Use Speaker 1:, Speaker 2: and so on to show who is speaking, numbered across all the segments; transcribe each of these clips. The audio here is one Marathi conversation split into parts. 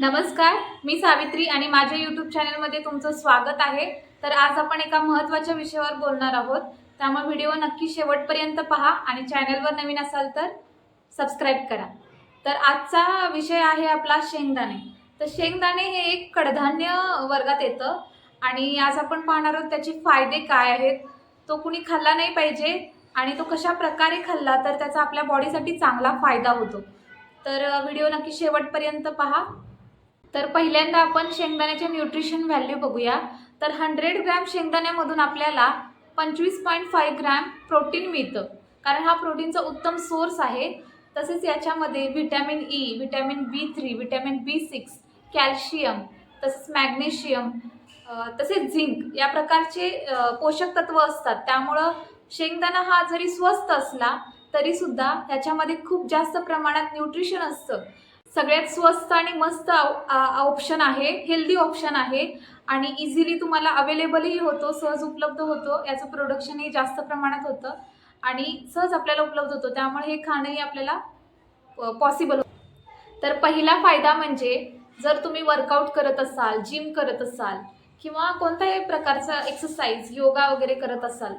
Speaker 1: नमस्कार मी सावित्री आणि माझ्या यूट्यूब चॅनलमध्ये तुमचं स्वागत आहे. तर आज आपण एका महत्त्वाच्या विषयावर बोलणार आहोत. त्यामुळे व्हिडिओ नक्की शेवटपर्यंत पहा आणि चॅनलवर नवीन असाल तर सबस्क्राईब करा. तर आजचा विषय आहे आपला शेंगदाणे. तर शेंगदाणे हे एक कडधान्य वर्गात येतं आणि आज आपण पाहणार आहोत त्याचे फायदे काय आहेत. तो कुणी खाल्ला नाही पाहिजे आणि तो कशा प्रकारे खाल्ला तर त्याचा आपल्या बॉडीसाठी चांगला फायदा होतो. तर व्हिडिओ नक्की शेवटपर्यंत पहा. तर पहिल्यांदा आपण शेंगदाण्याचे न्यूट्रिशन व्हॅल्यू बघूया. तर हंड्रेड ग्रॅम शेंगदाण्यामधून आपल्याला पंचवीस पॉईंट फाईव्ह ग्रॅम प्रोटीन मिळतं. कारण हा प्रोटीनचा उत्तम सोर्स आहे. तसेच याच्यामध्ये vitamin E vitamin B three vitamin B six calcium तसेच मॅग्नेशियम तसेच झिंक या प्रकारचे पोषक तत्व असतात. त्यामुळं शेंगदाणा हा जरी स्वस्त असला तरीसुद्धा ह्याच्यामध्ये खूप जास्त प्रमाणात न्यूट्रिशन असतं. सगळ्यात स्वस्त आणि मस्त ऑप्शन आहे हेल्दी ऑप्शन आहे. आणि इझिली तुम्हाला अवेलेबलही होतो सहज उपलब्ध होतो. याचं प्रोडक्शनही जास्त प्रमाणात होतं. आणि सहज आपल्याला उपलब्ध होतो. त्यामुळे हे खाणंही आपल्याला पॉसिबल तर पहिला फायदा म्हणजे जर तुम्ही वर्कआउट करत असाल जिम करत असाल किंवा कोणत्याही प्रकारचा एक्सरसाइज योगा वगैरे करत असाल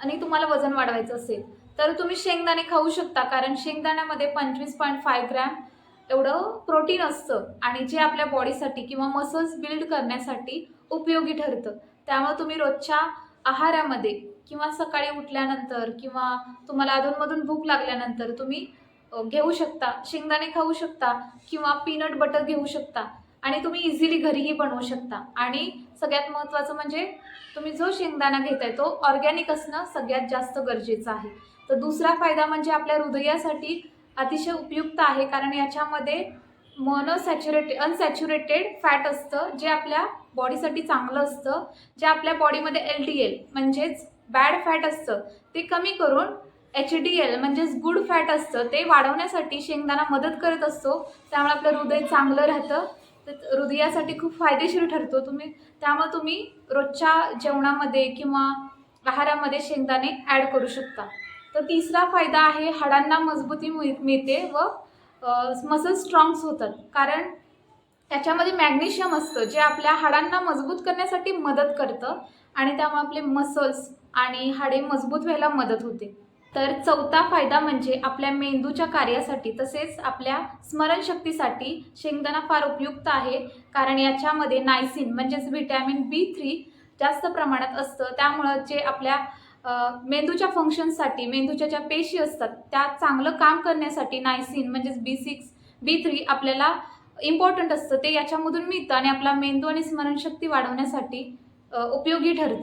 Speaker 1: आणि तुम्हाला वजन वाढवायचं असेल तर तुम्ही शेंगदाणे खाऊ शकता. कारण शेंगदाण्यामध्ये पंचवीस पॉईंट फाय ग्रॅम एवढं प्रोटीन असतं आणि जे आपल्या बॉडीसाठी किंवा मसल्स बिल्ड करण्यासाठी उपयोगी ठरतं. त्यामुळे तुम्ही रोजच्या आहारामध्ये किंवा सकाळी उठल्यानंतर किंवा तुम्हाला अधूनमधून भूक लागल्यानंतर तुम्ही घेऊ शकता शेंगदाणे खाऊ शकता किंवा पीनट बटर घेऊ शकता आणि तुम्ही इझिली घरीही बनवू शकता. आणि सगळ्यात महत्त्वाचं म्हणजे तुम्ही जो शेंगदाणा घेताय तो ऑर्गॅनिक असणं सगळ्यात जास्त गरजेचं आहे. तर दुसरा फायदा म्हणजे आपल्या हृदयासाठी अतिशय उपयुक्त आहे कारण याच्यामध्ये मोनोसॅच्युरेटे अनसॅच्युरेटेड फॅट असतं जे आपल्या बॉडीसाठी चांगलं असतं. जे आपल्या बॉडीमध्ये एल डी एल म्हणजेच बॅड फॅट असतं ते कमी करून एच डी एल म्हणजेच गुड फॅट असतं ते वाढवण्यासाठी शेंगदाणा मदत करत असतो. त्यामुळे आपलं हृदय चांगलं राहतं. तर हृदयासाठी खूप फायदेशीर ठरतो तुम्ही. त्यामुळे तुम्ही रोजच्या जेवणामध्ये किंवा आहारामध्ये शेंगदाणे ॲड करू शकता. तर तिसरा फायदा आहे हाडांना मजबूती मिळ- मिळते व मसल स्ट्रॉंग्स होतात. कारण त्याच्यामध्ये मॅग्नेशियम असतं जे आपल्या हाडांना मजबूत करण्यासाठी मदत करतं आणि त्यामुळे आपले मसल्स आणि हाडे मजबूत व्हायला मदत होते. तर चौथा फायदा म्हणजे आपल्या मेंदूच्या कार्यासाठी तसेच आपल्या स्मरणशक्तीसाठी शेंगदाणा फार उपयुक्त आहे. कारण याच्यामध्ये नायसिन म्हणजेच व्हिटॅमिन बी थ्री जास्त प्रमाणात असतं. त्यामुळं जे आपल्या मेंदूच्या फंक्शनसाठी मेंदूच्या ज्या पेशी असतात त्या चांगलं काम करण्यासाठी नायसिन म्हणजेच बी सिक्स बी थ्री आपल्याला इम्पॉर्टंट असतं. ते याच्यामधून मिळतं आणि आपला मेंदू आणि स्मरणशक्ती वाढवण्यासाठी उपयोगी ठरतं.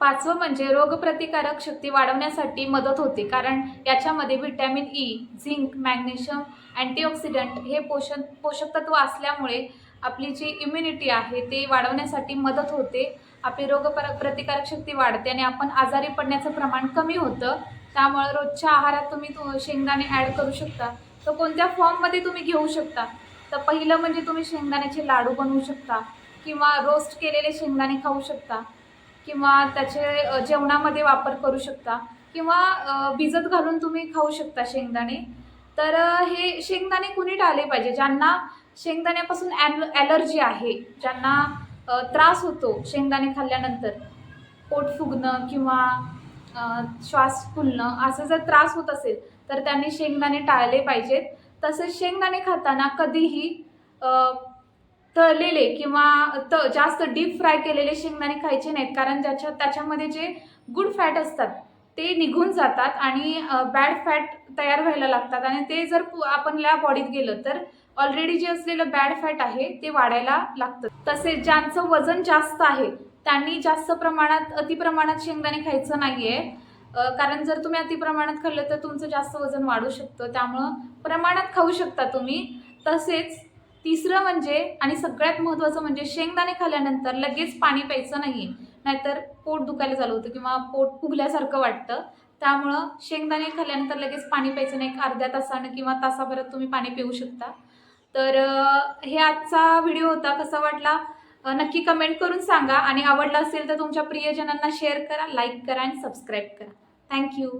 Speaker 1: पाचवं म्हणजे रोगप्रतिकारक शक्ती वाढवण्यासाठी मदत होते कारण याच्यामध्ये vitamin E zinc magnesium antioxidant हे पोषण पोषक तत्व असल्यामुळे आपली जी इम्युनिटी आहे ते वाढवण्यासाठी मदत होते. आपली रोग प्रतिकारक शक्ती वाढते आणि आपण आजारी पडण्याचं प्रमाण कमी होतं. त्यामुळे रोजच्या आहारात तुम्ही तु शेंगदाणे ॲड करू शकता. तर कोणत्या फॉर्ममध्ये तुम्ही घेऊ शकता? तर पहिलं म्हणजे तुम्ही शेंगदाण्याचे लाडू बनवू शकता. किंवा रोस्ट केलेले शेंगदाणे खाऊ शकता. किंवा त्याचे जेवणामध्ये वापर करू शकता. किंवा भिजत घालून तुम्ही खाऊ शकता शेंगदाणे. तर हे शेंगदाणे कुणी टाळले पाहिजे? ज्यांना शेंगदाण्यापासून ॲल ॲलर्जी आहे. ज्यांना त्रास होतो शेंगदाणे खाल्ल्यानंतर. पोट फुगणं किंवा श्वास फुलणं असं जर त्रास होत असेल तर त्यांनी शेंगदाणे टाळले पाहिजेत. तसेच शेंगदाणे खाताना कधीही तळलेले किंवा त जास्त डीप फ्राय केलेले शेंगदाणे खायचे नाहीत. कारण ज्याच्या त्याच्यामध्ये जे गुड फॅट असतात ते निघून जातात आणि बॅड फॅट तयार व्हायला लागतात. आणि ते जर पु- आपल्या बॉडीत गेलं तर ऑलरेडी जे असलेलं बॅड फॅट आहे ते वाढायला लागतं. तसेच ज्यांचं वजन जास्त आहे त्यांनी जास्त प्रमाणात अतिप्रमाणात शेंगदाणे खायचं नाही आहे कारण जर तुम्ही अतिप्रमाणात खाल्लं तर तुमचं जास्त वजन वाढू शकतं. त्यामुळं प्रमाणात खाऊ शकता तुम्ही. तसेच तिसरं म्हणजे आणि सगळ्यात महत्त्वाचं म्हणजे शेंगदाणे खाल्ल्यानंतर लगेच पाणी प्यायचं नाही आहे नाहीतर पोट दुखायला चालू होतं किंवा पोट फुगल्यासारखं वाटतं. त्यामुळं शेंगदाणे खाल्ल्यानंतर लगेच पाणी प्यायचं नाही. एक अर्ध्या तासानं किंवा तासाभरात तुम्ही पाणी पिऊ शकता. तर हे आजचा व्हिडिओ होता. कसा वाटला? नक्की कमेंट करून सांगा. आणि आवडला असेल तर तुमच्या प्रियजनांना शेअर करा लाईक करा आणि सबस्क्राईब करा. थँक्यू